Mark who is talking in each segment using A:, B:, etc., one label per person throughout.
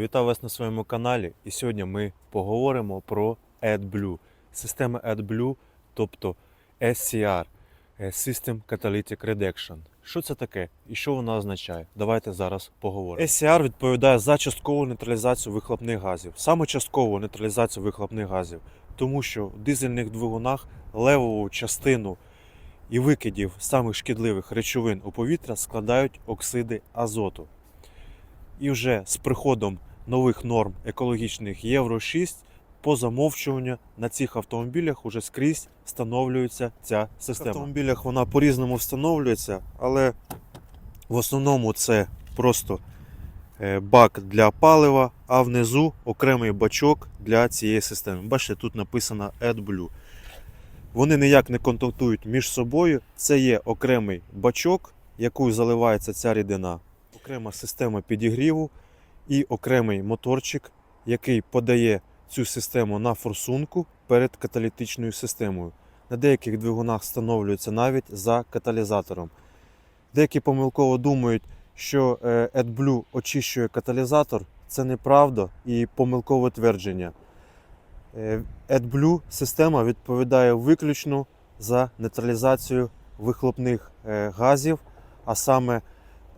A: Вітаю вас на своєму каналі. І сьогодні ми поговоримо про AdBlue. Система AdBlue, тобто SCR е, System Catalytic Reduction. Що це таке і що вона означає? Давайте зараз поговоримо. SCR відповідає за часткову нейтралізацію вихлопних газів, саме часткову нейтралізацію вихлопних газів, тому що в дизельних двигунах левову частину і викидів самих шкідливих речовин у повітря складають оксиди азоту. І вже з приходом нових норм екологічних Євро 6 по замовчуванню на цих автомобілях уже скрізь встановлюється ця система. В автомобілях вона по-різному встановлюється, але в основному це просто е, бак для палива, а внизу окремий бачок для цієї системи. Бачите, тут написано AdBlue. Вони ніяк не контактують між собою. Це є окремий бачок, якою заливається ця рідина, окрема система підігріву і окремий моторчик, який подає цю систему на форсунку перед каталітичною системою. На деяких двигунах встановлюється навіть за каталізатором. Деякі помилково думають, що е, AdBlue очищує каталізатор. Це неправда і помилкове твердження. Е, AdBlue система відповідає виключно за нейтралізацію вихлопних е, газів, а саме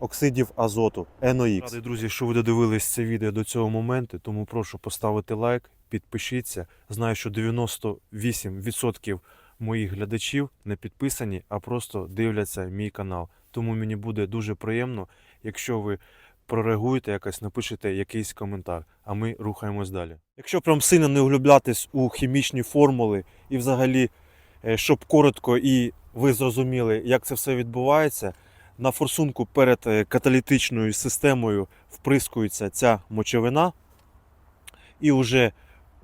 A: оксидів азоту NOx. Радий, друзі, що ви додивились це відео до цього моменту, тому прошу поставити лайк, підпишіться. Знаю, що 98% моїх глядачів не підписані, а просто дивляться мій канал. Тому мені буде дуже приємно, якщо ви прореагуєте якось, напишете якийсь коментар, а ми рухаємось далі. Якщо прям сильно не углублятись у хімічні формули і взагалі, е, щоб коротко і ви зрозуміли, як це все відбувається, на форсунку перед е, каталітичною системою вприскується ця мочовина, і вже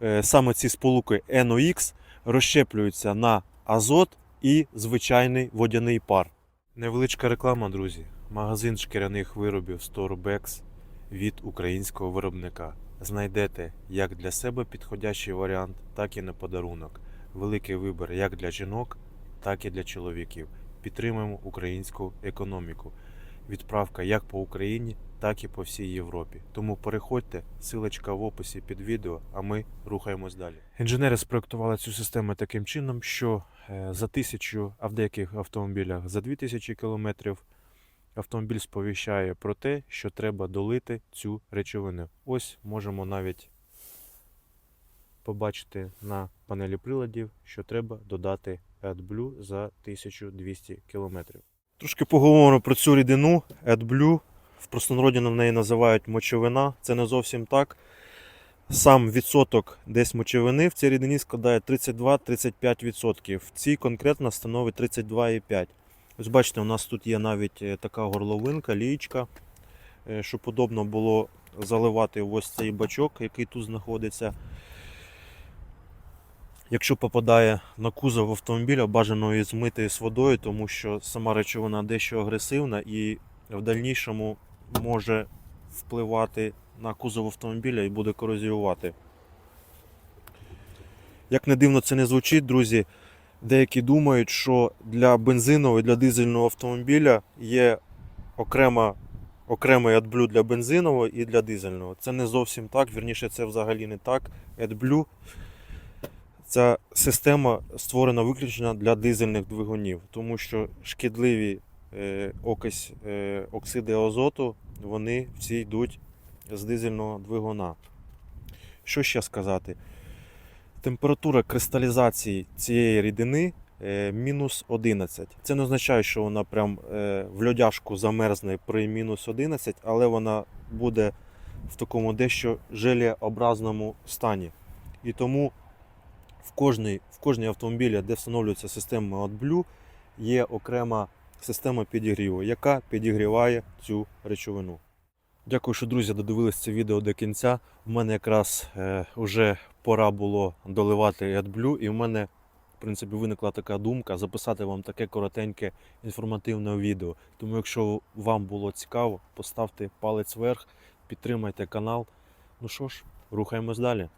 A: е, саме ці сполуки NOx розщеплюються на азот і звичайний водяний пар. Невеличка реклама, друзі. Магазин шкіряних виробів Storebex від українського виробника. Знайдете як для себе підходящий варіант, так і на подарунок. Великий вибір як для жінок, так і для чоловіків. Підтримуємо українську економіку. Відправка як по Україні, так і по всій Європі. Тому переходьте, силочка в описі під відео, а ми рухаємось далі. Інженери спроектували цю систему таким чином, що е, за тисячу, а в деяких автомобілях за 2000 кілометрів автомобіль сповіщає про те, що треба долити цю речовину. Ось можемо навіть побачити на панелі приладів, що треба додати AdBlue за 1200 км. Трошки поговоримо про цю рідину AdBlue. В простонароді на неї називають мочовина. Це не зовсім так. Сам відсоток десь мочовини в цій рідині складає 32-35%. В цій конкретно становить 32,5%. Ось бачите, у нас тут є навіть е, така горловинка, лієчка, е, щоб удобно було заливати ось цей бачок, який тут знаходиться. Якщо попадає на кузов автомобіля, бажано її змити з водою, тому що сама речовина дещо агресивна і в дальнішому може впливати на кузов автомобіля і буде корозіювати. Як не дивно це не звучить, друзі, деякі думають, що для бензинового і для дизельного автомобіля є окрема, окремий AdBlue для бензинового і для дизельного. Це не зовсім так, вірніше, це взагалі не так. AdBlue Ця система створена виключно для дизельних двигунів, тому що шкідливі е, окись, е, оксиди азоту вони всі йдуть з дизельного двигуна. Що ще сказати? Температура кристалізації цієї рідини е, мінус 11. Це не означає, що вона прям в льодяшку замерзне при мінус 11, але вона буде в такому дещо желеобразному стані. І тому в кожній, в кожній автомобілі, де встановлюється система AdBlue, є окрема система підігріву, яка підігріває цю речовину. Дякую, що друзі додивились це відео до кінця. У мене якраз е, вже пора було доливати AdBlue, і в мене в принципі виникла така думка записати вам таке коротеньке інформативне відео. Тому, якщо вам було цікаво, поставте палець вверх, підтримайте канал. Ну що ж, рухаємось далі.